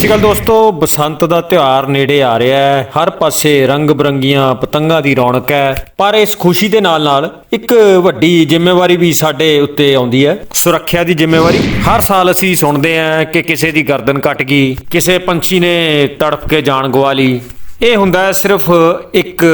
ਸ਼੍ਰੀ ਅਕਾਲ ਦੋਸਤੋ, ਬਸੰਤ ਦਾ ਤਿਉਹਾਰ ਨੇੜੇ ਆ ਰਿਹਾ ਹੈ। ਹਰ ਪਾਸੇ ਰੰਗ ਬਰੰਗੀਆਂ ਪਤੰਗਾਂ ਦੀ ਰੌਣਕ ਹੈ। ਪਰ ਇਸ ਖੁਸ਼ੀ ਦੇ ਨਾਲ ਨਾਲ ਇੱਕ ਵੱਡੀ ਜ਼ਿੰਮੇਵਾਰੀ ਵੀ ਸਾਡੇ ਉੱਤੇ ਆਉਂਦੀ ਹੈ। ਸੁਰੱਖਿਆ ਦੀ ਜ਼ਿੰਮੇਵਾਰੀ। ਹਰ ਸਾਲ ਅਸੀਂ ਸੁਣਦੇ ਹਾਂ ਕਿ ਕਿਸੇ ਦੀ ਗਰਦਨ ਕੱਟ ਗਈ, ਕਿਸੇ ਪੰਛੀ ਨੇ ਤੜਫ ਕੇ ਜਾਨ ਗਵਾ ਲਈ। ਇਹ ਹੁੰਦਾ ਹੈ ਸਿਰਫ ਇੱਕ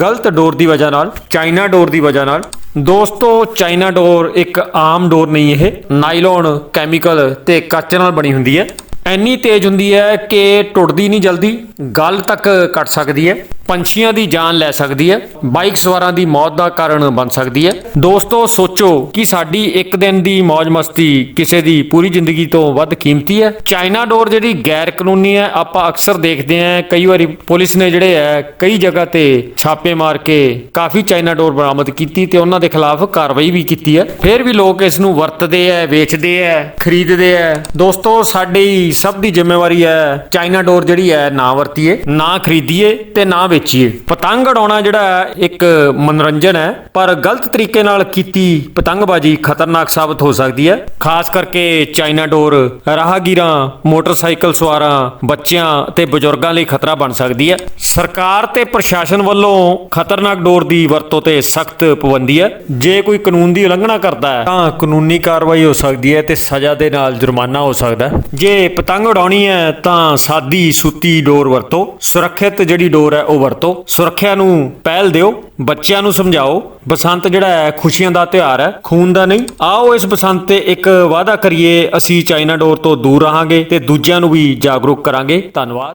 ਗਲਤ ਡੋਰ ਦੀ ਵਜ੍ਹਾ ਨਾਲ, ਚਾਈਨਾ ਡੋਰ ਦੀ ਵਜ੍ਹਾ ਨਾਲ। ਦੋਸਤੋ, ਚਾਈਨਾ ਡੋਰ ਇੱਕ ਆਮ ਡੋਰ ਨਹੀਂ ਇਹ। ਨਾਈਲੋਨ ਕੈਮੀਕਲ ਤੇ ਕੱਚ ਨਾਲ ਬਣੀ ਹੁੰਦੀ ਹੈ। ਇੰਨੀ ਤੇਜ਼ ਹੁੰਦੀ ਹੈ ਕਿ ਟੁੱਟਦੀ ਨਹੀਂ ਜਲਦੀ ਗੱਲ ਤੱਕ ਕੱਟ ਸਕਦੀ ਹੈ। ਪੰਛੀਆਂ ਦੀ ਜਾਨ ਲੈ ਸਕਦੀ ਹੈ, ਬਾਈਕ ਸਵਾਰਾਂ ਦੀ ਮੌਤ ਦਾ ਕਾਰਨ ਬਣ ਸਕਦੀ ਹੈ। ਦੋਸਤੋ, ਸੋਚੋ ਕਿ ਸਾਡੀ ਇੱਕ ਦਿਨ ਦੀ ਮौज ਮਸਤੀ ਕਿਸੇ ਦੀ ਪੂਰੀ ਜ਼ਿੰਦਗੀ ਤੋਂ ਵੱਧ ਕੀਮਤੀ ਹੈ। ਚਾਈਨਾ ਡੋਰ ਜਿਹੜੀ ਗੈਰ ਕਾਨੂੰਨੀ ਹੈ, ਆਪਾਂ ਅਕਸਰ ਦੇਖਦੇ ਹਾਂ। ਕਈ ਵਾਰੀ ਪੁਲਿਸ ਨੇ ਜਿਹੜੇ ਹੈ, ਕਈ ਜਗ੍ਹਾ ਤੇ ਛਾਪੇ ਮਾਰ ਕੇ ਕਾਫੀ ਚਾਈਨਾ ਡੋਰ ਬਰਾਮਦ ਕੀਤੀ ਤੇ ਉਹਨਾਂ ਦੇ ਖਿਲਾਫ ਕਾਰਵਾਈ ਵੀ ਕੀਤੀ ਹੈ। ਫਿਰ ਵੀ ਲੋਕ ਇਸ ਨੂੰ ਵਰਤਦੇ ਹੈ, ਵੇਚਦੇ ਹੈ, ਖਰੀਦਦੇ ਹੈ। ਦੋਸਤੋ, ਸਾਡੀ ਸਭ ਦੀ ਜ਼ਿੰਮੇਵਾਰੀ ਹੈ, ਚਾਈਨਾ ਡੋਰ ਜਿਹੜੀ ਹੈ, ਨਾ ਵਰਤੀਏ, ਨਾ ਖਰੀਦੀਏ ਤੇ ਨਾ ਵੇਚੀਏ। ਪਤੰਗ ਉਡਾਉਣਾ ਜਿਹੜਾ ਹੈ ਇੱਕ ਮਨੋਰੰਜਨ ਹੈ, ਪਰ ਗਲਤ ਤਰੀਕੇ ਨਾਲ ਕੀਤੀ ਪਤੰਗਬਾਜ਼ੀ ਖਤਰਨਾਕ ਸਾਬਤ ਹੋ ਸਕਦੀ ਹੈ। ਖਾਸ ਕਰਕੇ ਚਾਈਨਾ ਡੋਰ, ਰਾਹਗੀਰਾਂ, ਮੋਟਰਸਾਈਕਲ ਸਵਾਰਾਂ, ਬੱਚਿਆਂ ਤੇ ਬਜ਼ੁਰਗਾਂ ਲਈ ਖਤਰਾ ਬਣ ਸਕਦੀ ਹੈ। ਸਰਕਾਰ ਤੇ ਪ੍ਰਸ਼ਾਸਨ ਵੱਲੋਂ ਖਤਰਨਾਕ ਡੋਰ ਦੀ ਵਰਤੋਂ ਤੇ ਸਖਤ ਪਾਬੰਦੀ ਹੈ। ਜੇ ਕੋਈ ਕਾਨੂੰਨ ਦੀ ਉਲੰਘਣਾ ਕਰਦਾ ਹੈ, ਤਾਂ ਕਾਨੂੰਨੀ ਕਾਰਵਾਈ ਹੋ ਸਕਦੀ ਹੈ ਤੇ ਸਜ਼ਾ ਦੇ ਨਾਲ ਜੁਰਮਾਨਾ ਹੋ ਸਕਦਾ ਹੈ। ਜੇ ਪਤੰਗ ਉਡਾਉਣੀ ਹੈ, ਤਾਂ ਸਾਦੀ ਸੂਤੀ ਡੋਰ ਵਰਤੋ। ਸੁਰੱਖਿਅਤ ਜਿਹੜੀ ਡੋਰ ਹੈ, ਉਹ ਵਰਤੋ। ਸੁਰੱਖਿਆ ਨੂੰ ਪਹਿਲ ਦਿਓ, ਬੱਚਿਆਂ ਨੂੰ ਸਮਝਾਓ। ਬਸੰਤ ਜਿਹੜਾ ਹੈ, ਖੁਸ਼ੀਆਂ ਦਾ ਤਿਉਹਾਰ ਹੈ, ਖੂਨ ਦਾ ਨਹੀਂ। ਆਓ ਇਸ ਬਸੰਤ ਤੇ ਇੱਕ ਵਾਅਦਾ ਕਰੀਏ, ਅਸੀਂ ਚਾਈਨਾ ਡੋਰ ਤੋਂ ਦੂਰ ਰਹਾਂਗੇ ਤੇ ਦੂਜਿਆਂ ਨੂੰ ਵੀ ਜਾਗਰੂਕ ਕਰਾਂਗੇ। ਧੰਨਵਾਦ।